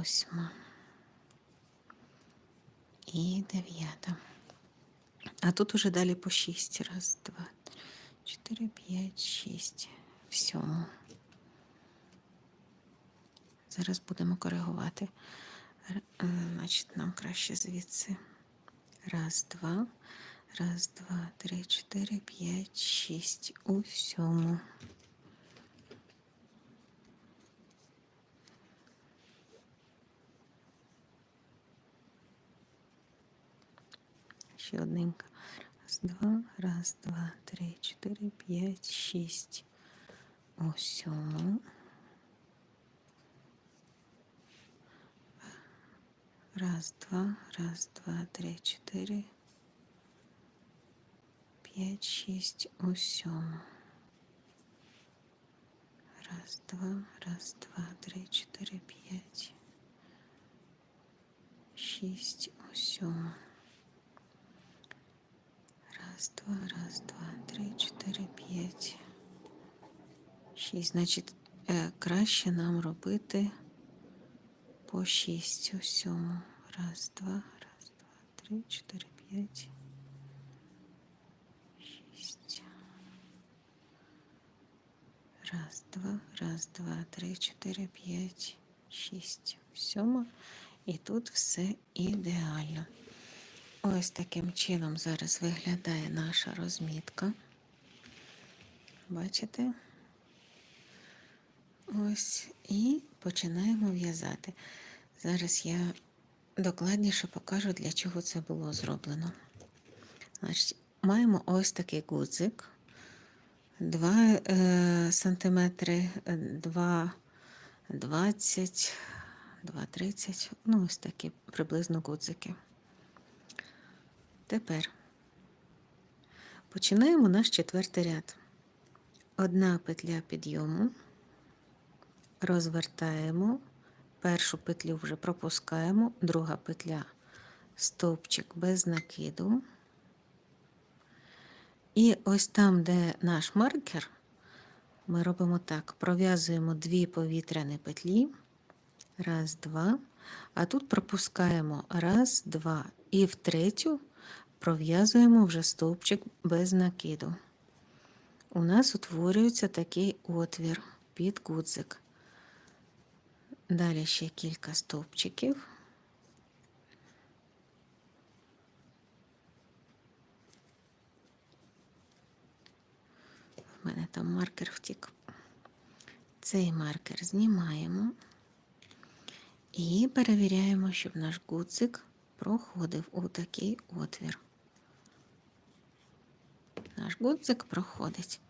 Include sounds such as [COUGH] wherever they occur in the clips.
восьма. І дев'ята. А тут уже далі по шість. Раз, два, три, чотири, п'ять, шість. В сьому. Зараз будемо коригувати. Значить, нам краще звідси. Раз, два. Раз, два, три, чотири, п'ять, шість. У сьому. Ще одненька. Раз, два, раз, два, три, чотири, п'ять, шість. У сьому. Раз, два, раз, два, три, чотири. П'ять, шість у сьому. Раз, два, раз, два, три, чотири, п'ять. Шість у сьому. Раз, два, раз, два, три, чотири, п'ять. Шість. Значить, е, краще нам робити по шість у сьому. Раз, два, раз, два, три, чотири, п'ять. Шість. Раз, два, раз, два, три, чотири, п'ять, шість. Сьома. І тут все ідеально. Ось таким чином зараз виглядає наша розмітка. Бачите? Ось і починаємо в'язати. Зараз я докладніше покажу, для чого це було зроблено. Значить, маємо ось такий гудзик. 2 е, сантиметри, 2, 20, 2,30. Ну, ось такі приблизно гудзики. Тепер починаємо наш четвертий ряд. Одна петля підйому, розвертаємо, першу петлю вже пропускаємо, друга петля стовпчик без накиду. І ось там, де наш маркер, ми робимо так: пров'язуємо дві повітряні петлі. Раз, два. А тут пропускаємо раз, два. І в третю пров'язуємо вже стовпчик без накиду. У нас утворюється такий отвір під гудзик. Далі ще кілька стовпчиків. В мене там маркер втік. Цей маркер знімаємо і перевіряємо, щоб наш гудзик проходив у такий отвір. Гудзик проходить.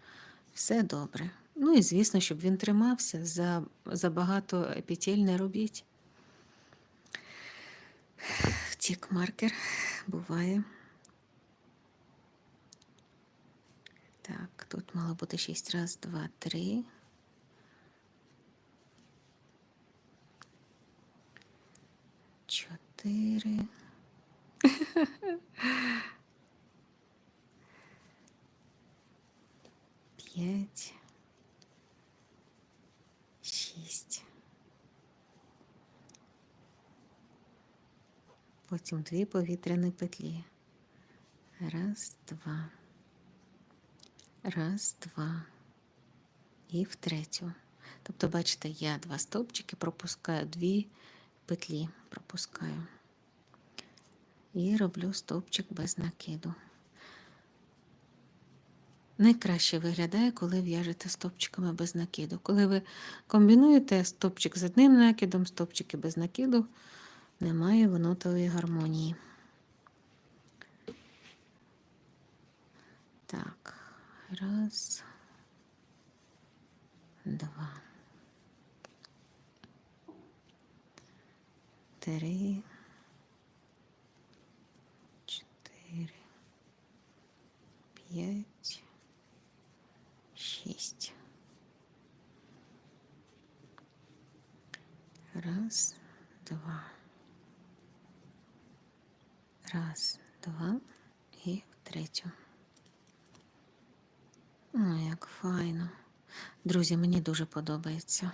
Все добре. Ну і звісно, щоб він тримався, за, забагато епітель не робіть. Втік маркер буває. Так, тут мало бути 6. Раз, два, три. Чотири. [LAUGHS] П'ять. Шість. Потім дві повітряні петлі. Раз, два. Раз, два. І в третю. Тобто, бачите, я два стовпчики пропускаю, дві петлі пропускаю. І роблю стовпчик без накиду. Найкраще виглядає, коли в'яжете стовпчиками без накиду. Коли ви комбінуєте стовпчик з одним накидом, стовпчики без накиду, немає воно тої гармонії. Так, раз, два, три, чотири, п'ять, шість. Раз, два. Раз, два і третю. О, як файно. Друзі, мені дуже подобається.